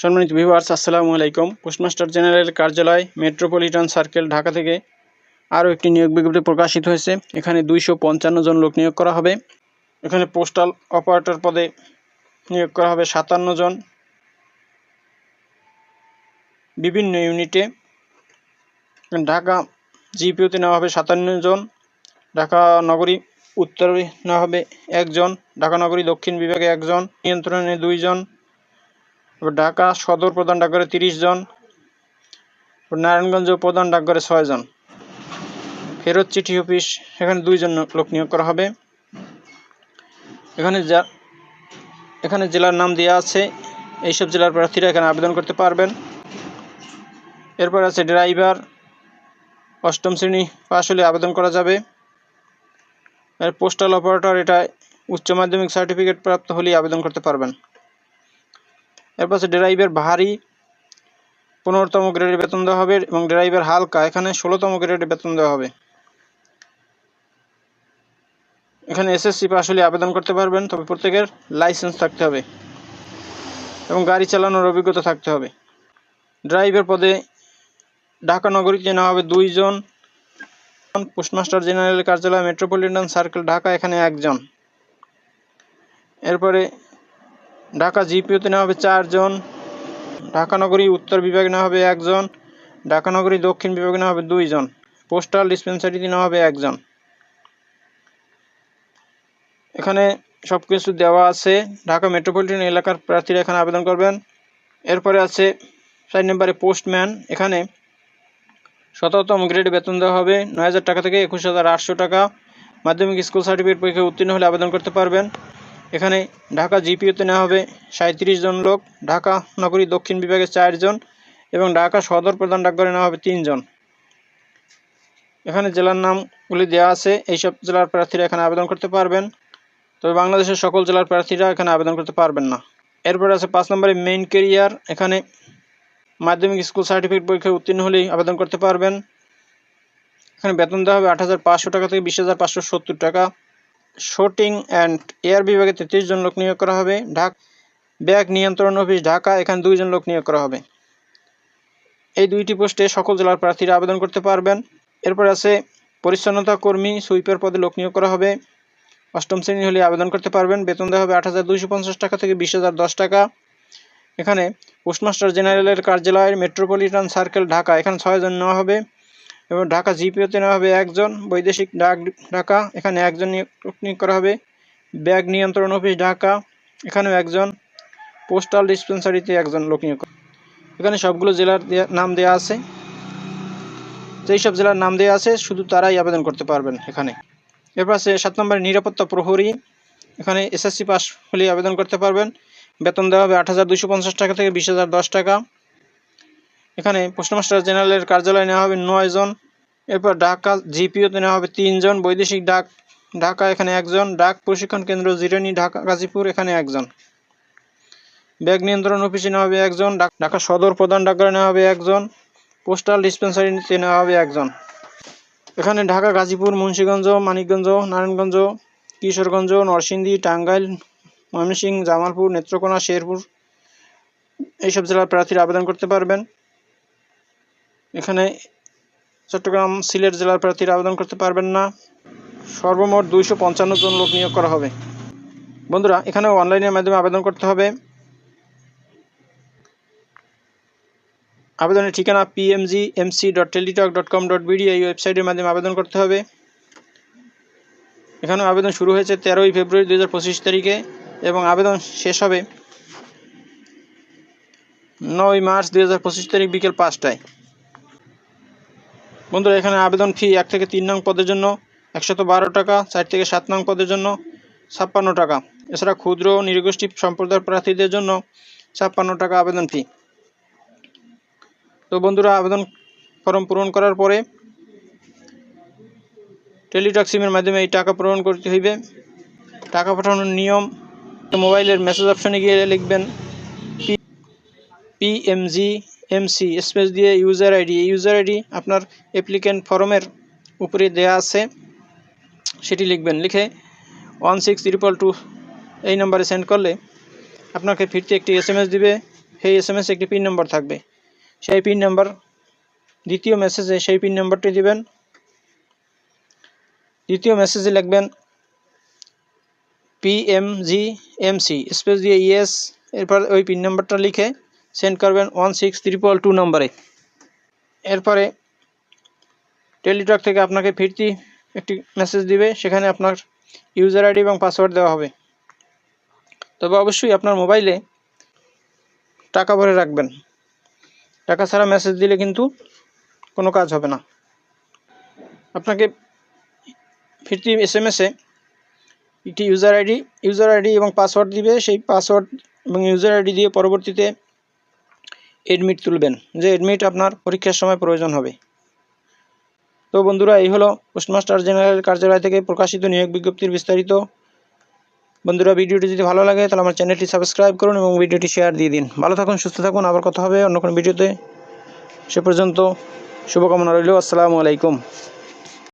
সম্মানিত ভিউয়ার্স আসসালামু আলাইকুম। পোস্টমাস্টার জেনারেল কার্যালয় মেট্রোপলিটন সার্কেল ঢাকা থেকে আরও একটি নিয়োগ বিজ্ঞপ্তি প্রকাশিত হয়েছে। এখানে দুইশো পঞ্চান্ন জন লোক নিয়োগ করা হবে। এখানে পোস্টাল অপারেটর পদে নিয়োগ করা হবে সাতান্ন জন। বিভিন্ন ইউনিটে ঢাকা জিপিওতে নেওয়া হবে সাতান্ন জন, ঢাকা নগরী উত্তরে নেওয়া হবে একজন, ঢাকা নগরী দক্ষিণ বিভাগে একজন, নিয়ন্ত্রণে দুইজন ঢাকা সদর প্রধান ডাকঘরে তিরিশ জন নারায়ণগঞ্জ প্রধান ডাকঘরে ছয় জন। ফেরত চিঠি অফিস, এখানে দুইজন লোক নিয়োগ করা হবে। এখানে যা এখানে জেলার নাম দেওয়া আছে, এইসব জেলার প্রার্থীরা এখানে আবেদন করতে পারবেন। এরপর আছে ড্রাইভার, অষ্টম শ্রেণি পাশ হলে আবেদন করা যাবে। পোস্টাল অপারেটর, এটা উচ্চ মাধ্যমিক সার্টিফিকেট প্রাপ্ত হলেই আবেদন করতে পারবেন। এরপর আছে ড্রাইভার ভারী পনেরোতম গ্রেডের বেতন দেওয়া হবে এবং ড্রাইভার হালকা এখানে ষোলোতম গ্রেডের বেতন দেওয়া হবে। এখানে এসএসসি পাস হলে আবেদন করতে পারবেন, তবে প্রত্যেকের লাইসেন্স থাকতে হবে এবং গাড়ি চালানোর অভিজ্ঞতা থাকতে হবে। ড্রাইভার পদে ঢাকা নগরীতে নেওয়া হবে দুইজন। পোস্টমাস্টার জেনারেল কার্যালয়, মেট্রোপলিটন সার্কেল, ঢাকা এখানে একজন। এরপরে ঢাকা জিপিওতে নেওয়া হবে চারজন, ঢাকা নগরী উত্তর বিভাগে নেওয়া হবে একজন, ঢাকা নগরী দক্ষিণ বিভাগে নেওয়া হবে দুইজন, পোস্টাল ডিসপেন্সারিতে নেওয়া হবে একজন। এখানে সব কিছু দেওয়া আছে। ঢাকা মেট্রোপলিটন এলাকার প্রার্থীরা এখানে আবেদন করবেন। এরপরে আছে চার নম্বরে পোস্টম্যান। এখানে শততম গ্রেড বেতন দেওয়া হবে নয় হাজার টাকা থেকে একুশ হাজার আটশো টাকা। মাধ্যমিক স্কুল সার্টিফিকেট পরীক্ষায় উত্তীর্ণ হলে আবেদন করতে পারবেন। এখানে ঢাকা জিপিওতে নেওয়া হবে সাঁত্রিশ জন লোক, ঢাকা নগরী দক্ষিণ বিভাগে চারজন এবং ঢাকা সদর প্রধান ডাকঘরে নেওয়া হবে তিনজন এখানে জেলার নামগুলি দেওয়া আছে, এইসব জেলার প্রার্থীরা এখানে আবেদন করতে পারবেন। তবে বাংলাদেশের সকল জেলার প্রার্থীরা এখানে আবেদন করতে পারবেন না। এরপর আছে পাঁচ নম্বরে মেইন কেরিয়ার, এখানে মাধ্যমিক স্কুল সার্টিফিকেট পরীক্ষায় উত্তীর্ণ হলেই আবেদন করতে পারবেন। এখানে বেতন দেওয়া হবে আট হাজার পাঁচশো টাকা থেকে বিশ টাকা। শুটিং অ্যান্ড এয়ার বিভাগে তেত্রিশ জন লোক নিয়োগ করা হবে। ঢাক, ব্যাগ নিয়ন্ত্রণ অফিস ঢাকা, এখানে দুইজন লোক নিয়োগ করা হবে। এই দুইটি পোস্টে সকল জেলার প্রার্থীরা আবেদন করতে পারবেন। এরপর আছে পরিচ্ছন্নতা কর্মী সুইপার পদে লোক নিয়োগ করা হবে। অষ্টম শ্রেণি হলে আবেদন করতে পারবেন। বেতন দেওয়া হবে আট হাজার দুইশো পঞ্চাশ টাকা থেকে বিশ হাজার দশ টাকা। এখানে পোস্টমাস্টার জেনারেলের কার্যালয়ের মেট্রোপলিটন সার্কেল ঢাকা, এখানে ছয়জন নেওয়া হবে। এবং ঢাকা জিপিওতে নেওয়া হবে একজন, বৈদেশিক ডাক ঢাকা, এখানে একজন নিয়োগ করা হবে। ব্যাগ নিয়ন্ত্রণ অফিস ঢাকা, এখানেও একজন। পোস্টাল ডিসপেন্সারিতে একজন লোক নিয়োগ এখানে সবগুলো জেলার নাম দেওয়া আছে। যেই সব জেলার নাম দেওয়া আছে, শুধু তারাই আবেদন করতে পারবেন এখানে। এরপর আছে সাত নম্বরে নিরাপত্তা প্রহরী। এখানে এসএসসি পাস হলে আবেদন করতে পারবেন। বেতন দেওয়া হবে আট টাকা থেকে বিশ টাকা। এখানে পোস্টমাস্টার জেনারেলের কার্যালয়ে নেওয়া হবে নয় জন, এরপর ঢাকা জিপিওতে নেওয়া হবে তিনজন বৈদেশিক ডাক, ঢাকা এখানে একজন, ডাক প্রশিক্ষণ কেন্দ্র জিরানি, ঢাকা, গাজীপুর এখানে একজন। ব্যাগ নিয়ন্ত্রণ অফিসে নেওয়া হবে একজন ঢাক- সদর প্রধান ডাকঘরে নেওয়া হবে একজন, পোস্টাল ডিসপেন্সারিতে নেওয়া হবে একজন। এখানে ঢাকা, গাজীপুর, মুন্সীগঞ্জ, মানিকগঞ্জ, নারায়ণগঞ্জ, কিশোরগঞ্জ, নরসিংদী, টাঙ্গাইল, ময়মনসিংহ, জামালপুর, নেত্রকোনা, শেরপুর, এইসব জেলার প্রার্থীরা আবেদন করতে পারবেন। এখানে চট্টগ্রাম সিলেট জেলার প্রার্থীরা আবেদন করতে পারবেন না। সর্বমোট দুইশো পঞ্চান্ন জন লোক নিয়োগ করা হবে। বন্ধুরা, এখানেও অনলাইনের মাধ্যমে আবেদন করতে হবে। আবেদনের ঠিকানা PMG MC dot Teletalk dot com dot BD এই ওয়েবসাইটের মাধ্যমে আবেদন করতে হবে। এখানেও আবেদন শুরু হয়েছে তেরোই ফেব্রুয়ারি দু হাজার পঁচিশ তারিখে এবং আবেদন শেষ হবে নয় মার্চ দুই হাজার পঁচিশ তারিখ বিকেল পাঁচটায়। বন্ধুরা, এখানে আবেদন ফি এক থেকে তিন নং পদের জন্য, একশত বারো টাকা, চার থেকে সাত নং পদের জন্য, ছাপ্পান্ন টাকা। এছাড়া ক্ষুদ্র নিরগোষ্ঠী সম্প্রদায়ের প্রার্থীদের জন্য ছাপ্পান্ন টাকা আবেদন ফি। তো বন্ধুরা, আবেদন ফর্ম পূরণ করার পরে টেলিটক সিমের মাধ্যমে এই টাকা পূরণ করতে হইবে। টাকা পাঠানোর নিয়ম, মোবাইলের মেসেজ অপশনে গিয়ে লিখবেন, পি পিএমজি এমসি স্পেস দিয়ে ইউজার আইডি ইউজার আইডি আপনার অ্যাপ্লিকেন্ট ফর্মের উপরে দেয়া আছে, সেটি লিখবেন। লিখে ওয়ান সিক্স ট্রিপল টু এই নাম্বারে সেন্ড করলে আপনাকে ফিরতে একটি এস এম এস দিবে। সেই এস এম এস একটি পিন নম্বর থাকবে। সেই পিন নাম্বার দ্বিতীয় মেসেজে সেই পিন নাম্বারটি দিবেন। দ্বিতীয় মেসেজে লিখবেন পিএমজি এমসি স্পেস দিয়ে ইএস এরপর ওই পিন নাম্বারটা লিখে সেন্ড করবেন ওয়ান সিক্স ত্রিপল টু নম্বরে। এরপরে টেলিটক থেকে আপনাকে ফিরতি একটি মেসেজ দিবে, সেখানে আপনার ইউজার আইডি এবং পাসওয়ার্ড দেওয়া হবে। তবে অবশ্যই আপনার মোবাইলে টাকা ভরে রাখবেন। টাকা ছাড়া মেসেজ দিলে কিন্তু কোনো কাজ হবে না। আপনাকে ফিরতি এস এম এসে একটি ইউজার আইডি ইউজার আইডি এবং পাসওয়ার্ড দিবে। সেই পাসওয়ার্ড এবং ইউজার আইডি দিয়ে পরবর্তীতে এডমিট তুলবেন যে এডমিট আপনার পরীক্ষার সময় প্রয়োজন হবে। তো বন্ধুরা, এই হলো পোস্টমাস্টার জেনারেল কার্যালয় থেকে প্রকাশিত নিয়োগ বিজ্ঞপ্তির বিস্তারিত। বন্ধুরা, ভিডিওটি যদি ভালো লাগে, তাহলে আমার চ্যানেলটি সাবস্ক্রাইব করুন এবং ভিডিওটি শেয়ার দিয়ে দিন। ভালো থাকুন, সুস্থ থাকুন, আবার কথা হবে অন্য কোনো ভিডিওতে। সে পর্যন্ত শুভকামনা রইল, আসসালামু আলাইকুম।